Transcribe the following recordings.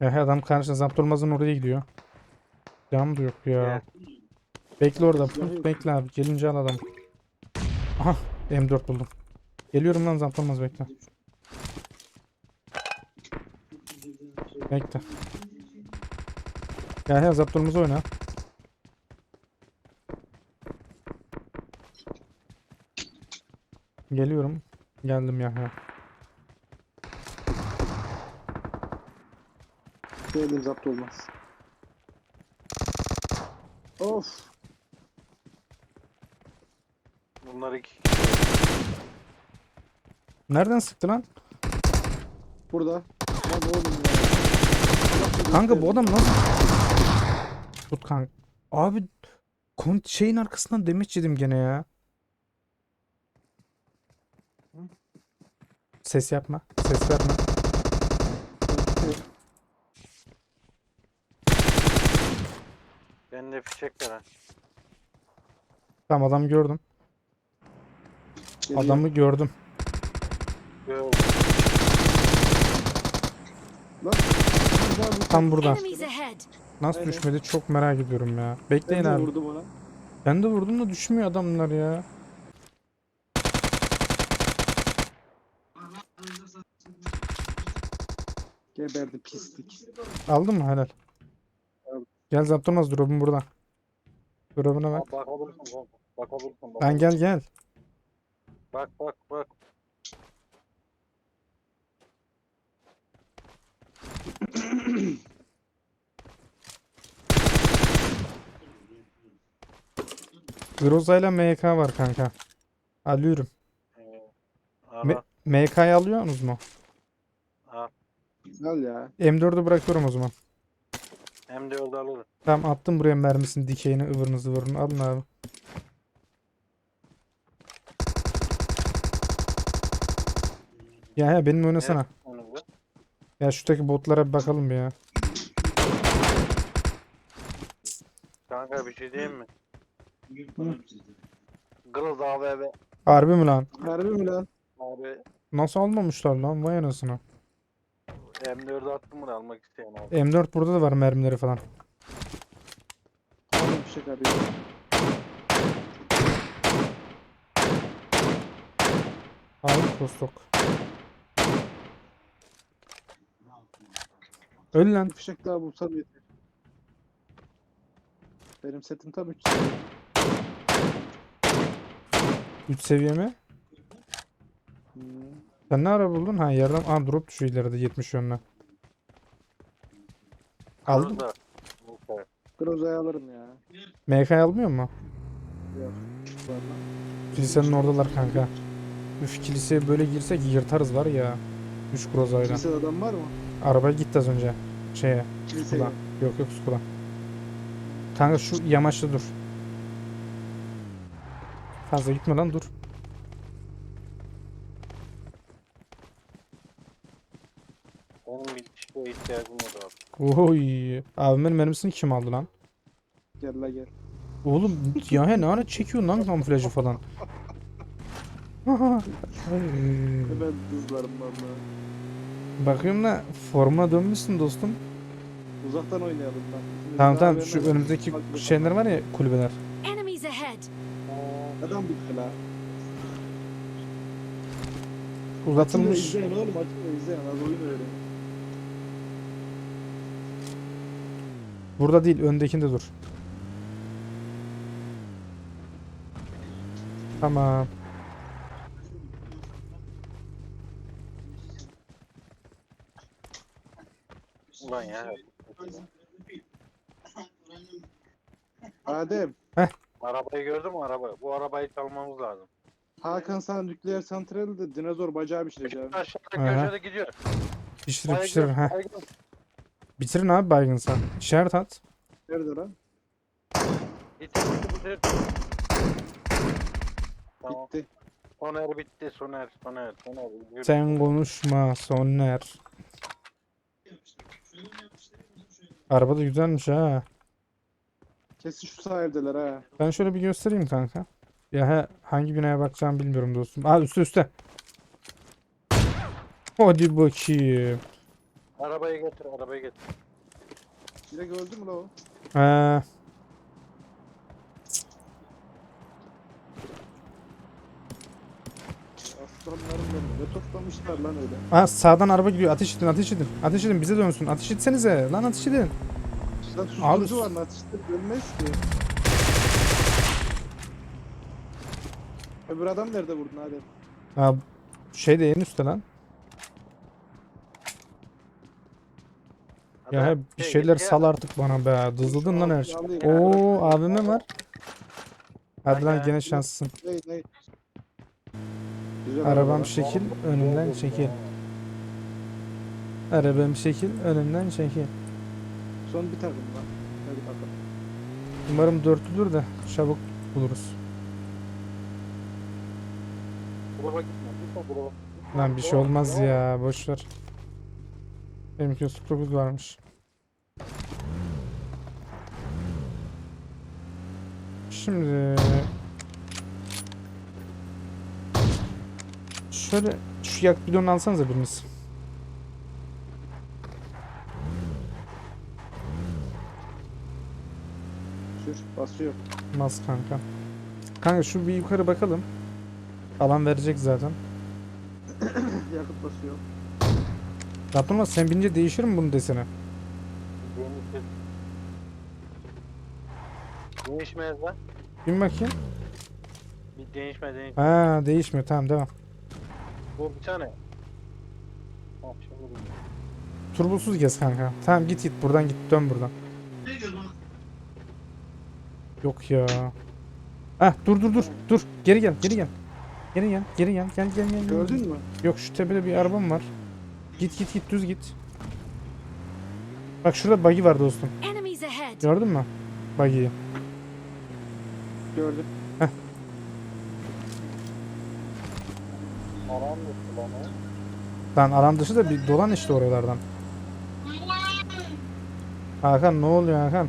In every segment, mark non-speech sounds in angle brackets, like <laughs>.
Ya he, adam karşısına zapt olmazın oraya gidiyor. Cam da yok ya. Bekle orada. Put bekle abi. Gelince al adam. Aha M4 buldum. Geliyorum lan zapt olmaz bekle. Bekle. Ya he zapt olmaz oyna. Geliyorum. Geldim ya ya. Geldim zapt olmaz. Of. Bunlar iki. Nereden sıktı lan? Burada. Lan oğlum ya. Kanka bu adam nasıl? Tut kanka. Abi kon şeyin arkasından demeç yedim gene ya. Ses yapma. Ses verme. Bende fişek ha. Tamam adamı gördüm. Geliyor. Adamı gördüm. Lan. Tam burada. Enemies ahead. Nasıl Aynen. düşmedi çok merak ediyorum ya. Ben Bekleyin de abi. vurdum ona. Ben de vurdum da düşmüyor adamlar ya. Geberdi pislik. Aldın mı helal? Gel zaptırmaz drop'um burada. Drop'una bak. Bak olursun bak. Bak olursun bak. Lan gel gel. Bak bak bak. <clears throat> Groza ile MK var kanka. Alıyorum. Ee. MK'yı alıyorsunuz mu? Al. Al ya. M4'ü bırakıyorum o zaman. Hem de yolda alırız. Tamam attım buraya mermisini, dikeyini, ıvırını zıvırını. Alın abi. Ya ya benimle oynasana. Da. Ya şuradaki botlara bir bakalım ya. Kanka bir şey diyeyim mi? Groz AVV. Harbi mi lan? Harbi mi lan? Abi Nasıl almamışlar lan? Vay anasını. M4'ü attım bunu almak isteyen abi. M4 burada da var mermileri falan. Aldım bir şey arıyor. Aldım kostok. Öl lan. Bir fişek daha bulsam yeter. Benim setim tam 3 seviye. 3 seviye mi? Hmm. Sen ne ara buldun? Ha yerden. Aa drop düşüyor ileride 70 yönüne. Aldın. Da. Neyse. Groza'yı alırım ya. MK almıyor mu? Yok. Kilisenin oradalar kanka. Üf kiliseye böyle girsek yırtarız var ya. 3 grozayla. Kilisede adam var mı? Araba gitti az önce. Şeye. Kiliseye. Skula. Yok yok skula. Kanka şu yamaçta dur. Fazla gitme lan dur. Benim bir şeye ihtiyacım var abi. Oy. Abimin mermisini kim aldı lan? Gel la gel. Oğlum ya he ne ara çekiyorsun lan kamuflajı falan. Hemen hızlarım valla. Bakıyorum da forma dönmüşsün dostum. Uzaktan oynayalım lan. Tamam tamam şu önümüzdeki bak bakalım. şeyler var ya kulübeler. Enemies ahead. Adam bitti la. Uzatılmış. izleyin oğlum açın izleyin. Az oyun öyle. Burada değil öndekinde dur. Tamam. Ulan ya. Adem. Arabayı gördün mü araba? Bu arabayı çalmamız lazım. Hakan sana nükleer santralde dinozor bacağı pişireceğim. Aşağıda köşede gidiyor. Pişirir Baygın, pişirir. Heh. baygın. Bitirin abi baygınsa. İşaret at. Nerede lan? Bitir bitir bitir. Tamam. Bitti. Soner bitti. Soner. Soner. Soner. Yürü. Sen konuşma Soner. Araba da güzelmiş ha. Kesin şu sağ evdeler ha. Ben şöyle bir göstereyim kanka. Ya he, hangi binaya bakacağımı bilmiyorum dostum. Aa üstte üstte. Hadi bakayım. Arabayı getir, arabayı getir. Direkt öldü mü la o? Ee, Aslanlarım benim. Ne toplamışlar lan öyle. ha, sağdan araba gidiyor. Ateş edin, ateş edin. Ateş edin bize dönsün. Ateş etsenize. Lan ateş edin. Lan Abi- susturucu var lan. Atıştır ölmez ki. Öbür adam nerede vurdun hadi. Ha, şey de en üstte lan. Ya Adam bir şey şeyler ya. sal artık bana be. Dızıldın lan her şey. Oo abime var. Hadi lan gene şanslısın. Arabam araba. şekil, önümden çekil. Arabam şekil, önümden çekil. Son bir takım lan. Hadi bakalım. Umarım dörtlüdür de çabuk buluruz. Lan bir şey olmaz ya, boş ver. Benimki 39 varmış. Şimdi şöyle şu yak bidonu alsanıza biriniz. Sür basıyor. Mas kanka. Kanka şu bir yukarı bakalım. Alan verecek zaten. <coughs> Yakıt basıyor. Yapılmaz sen binince değişir mi bunun deseni? Değişmez. Değişmez lan. Bin bakayım. Bir değişme, değişme. Ha değişmiyor tamam devam. Bu bir tane. Ha, şimdi buldum. Turbosuz gez kanka. Tamam git git buradan git dön buradan. Yok ya. Ah dur dur dur dur geri gel geri gel. Geri gel geri gel gel gel gel. gel. Gördün mü? Yok şu tepede bir arabam var. Git git git düz git. Bak şurada buggy var dostum. Gördün mü? Buggy'yi. Gördüm. Aram mı lan o? Lan alan dışı da bir dolan işte oralardan. Hakan ne oluyor Hakan?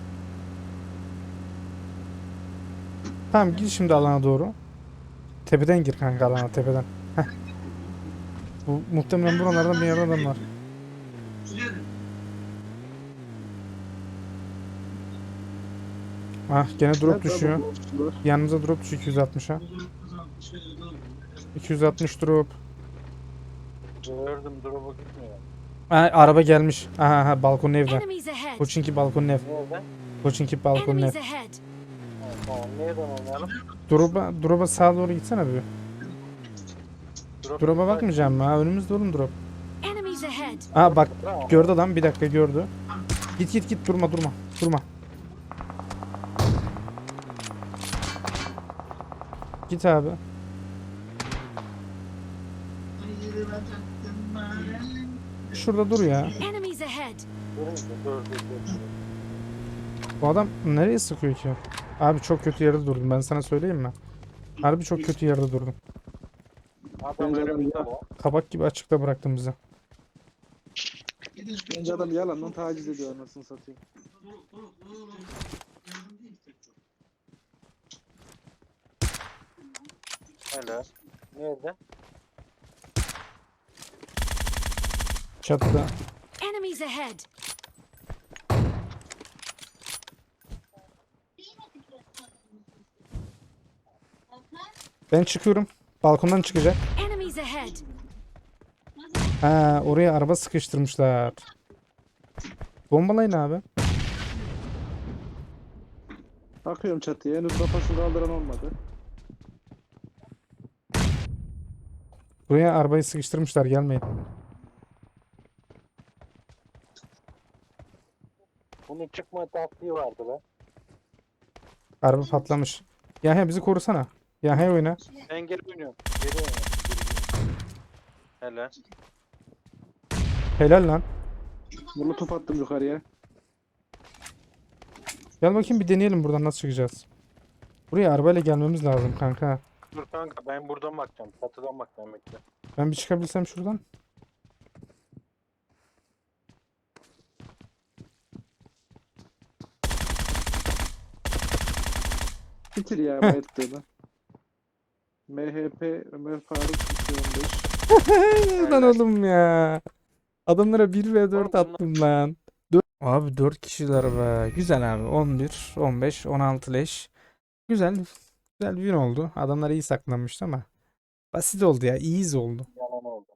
Tamam gir şimdi alana doğru. Tepeden gir kanka alana tepeden. Bu muhtemelen buralardan bir yerden adam var. Ah gene drop düşüyor. Yanımıza drop düşüyor 260'a. 260 drop. Gördüm, drop'a gitmiyor. Ha, araba gelmiş. Aha, aha balkonun evde. Koçinki balkonun ev. Koçinki balkonun ev. Tamam, nereden oynayalım? Drop'a drop'a sağa doğru gitsene bir. Drop Drop'a bakmayacağım mı? Ha önümüzde oğlum drop. Enemies ahead! Aa bak gördü adam bir dakika gördü. Git git git durma durma. Durma. Git abi. Şurada dur ya. Enemies ahead! Bu adam nereye sıkıyor ki? Abi çok kötü yerde durdum ben sana söyleyeyim mi? Harbi çok kötü yerde durdum. Kabak gibi açıkta bıraktın bizi. Bence adam yalandan taciz ediyor anasını satayım. Helal. Nerede? Çatıda. Enemies ahead! Ben çıkıyorum. Balkondan çıkacak. Ha oraya araba sıkıştırmışlar. Bombalayın abi. Bakıyorum çatıya. Henüz kafasını kaldıran olmadı. Buraya arabayı sıkıştırmışlar gelmeyin. Bunun çıkma taktiği vardı be. Araba patlamış. Yahya bizi korusana. Yahya oyna. Ben geri oynuyorum. Geri oynuyorum. Helal. Helal lan. Bunu top attım yukarıya. Gel bakayım bir deneyelim buradan nasıl çıkacağız. Buraya arabayla gelmemiz lazım kanka. Dur kanka ben buradan bakacağım. Çatıdan bakacağım bekle. Ben bir çıkabilsem şuradan. Bitir ya bu ettiğini. MHP Ömer Faruk 215. <laughs> lan oğlum ya. Adamlara 1 ve 4 Oğlum bunlar- attım lan. Dört- Abi 4 kişiler be. Güzel abi. 11, 15, 16 leş. Güzel. Güzel bir win oldu. Adamlar iyi saklanmıştı ama. Basit oldu ya. Easy oldu. Yalan oldu.